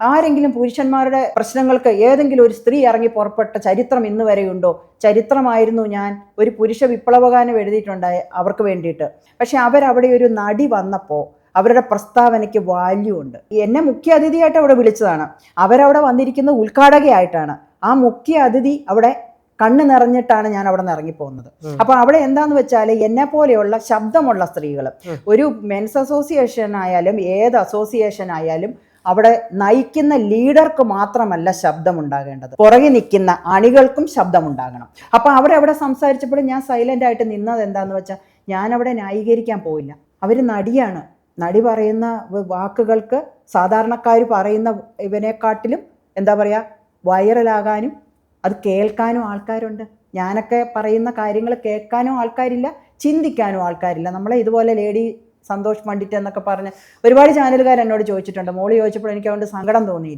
ആരെങ്കിലും പുരുഷന്മാരുടെ പ്രശ്നങ്ങൾക്ക് ഏതെങ്കിലും ഒരു സ്ത്രീ ഇറങ്ങി പുറപ്പെട്ട ചരിത്രം ഇന്ന് വരെയുണ്ടോ? ചരിത്രമായിരുന്നു ഞാൻ ഒരു പുരുഷ വിപ്ലവഗാനം എഴുതിയിട്ടുണ്ടായ അവർക്ക് വേണ്ടിയിട്ട്. പക്ഷെ അവരവിടെ ഒരു നടി വന്നപ്പോൾ അവരുടെ പ്രസ്താവനയ്ക്ക് വാല്യൂ ഉണ്ട്. എന്നെ മുഖ്യ അതിഥിയായിട്ട് അവിടെ വിളിച്ചതാണ്. അവരവിടെ വന്നിരിക്കുന്ന ഉദ്ഘാടകയായിട്ടാണ്. ആ മുഖ്യ അതിഥി അവിടെ കണ്ണ് നിറഞ്ഞിട്ടാണ് ഞാൻ അവിടെ നിന്ന് ഇറങ്ങിപ്പോകുന്നത്. അപ്പൊ അവിടെ എന്താന്ന് വെച്ചാൽ എന്നെ പോലെയുള്ള ശബ്ദമുള്ള സ്ത്രീകൾ ഒരു മെൻസ് അസോസിയേഷൻ ആയാലും ഏത് അസോസിയേഷൻ ആയാലും അവിടെ നയിക്കുന്ന ലീഡർക്ക് മാത്രമല്ല ശബ്ദമുണ്ടാകേണ്ടത്. പുറകെ നിൽക്കുന്ന അണികൾക്കും ശബ്ദമുണ്ടാകണം. അപ്പൊ അവരവിടെ സംസാരിച്ചപ്പോൾ ഞാൻ സൈലന്റ് ആയിട്ട് നിന്നത് എന്താന്ന് വെച്ചാൽ ഞാൻ അവിടെ ന്യായീകരിക്കാൻ പോയില്ല അവർ നടിയാണ്. നടി പറയുന്ന വാക്കുകൾക്ക് സാധാരണക്കാർ പറയുന്ന ഇവനെക്കാട്ടിലും എന്താ പറയുക വൈറലാകാനും അത് കേൾക്കാനും ആൾക്കാരുണ്ട്. ഞാനൊക്കെ പറയുന്ന കാര്യങ്ങൾ കേൾക്കാനും ആൾക്കാരില്ല ചിന്തിക്കാനും ആൾക്കാരില്ല. നമ്മളെ ഇതുപോലെ ലേഡി സന്തോഷ് പണ്ഡിറ്റ് എന്നൊക്കെ പറഞ്ഞ് ഒരുപാട് ചാനലുകാർ എന്നോട് ചോദിച്ചിട്ടുണ്ട്. മോൾ ചോദിച്ചപ്പോൾ എനിക്ക് അതുകൊണ്ട് സങ്കടം തോന്നിയില്ല.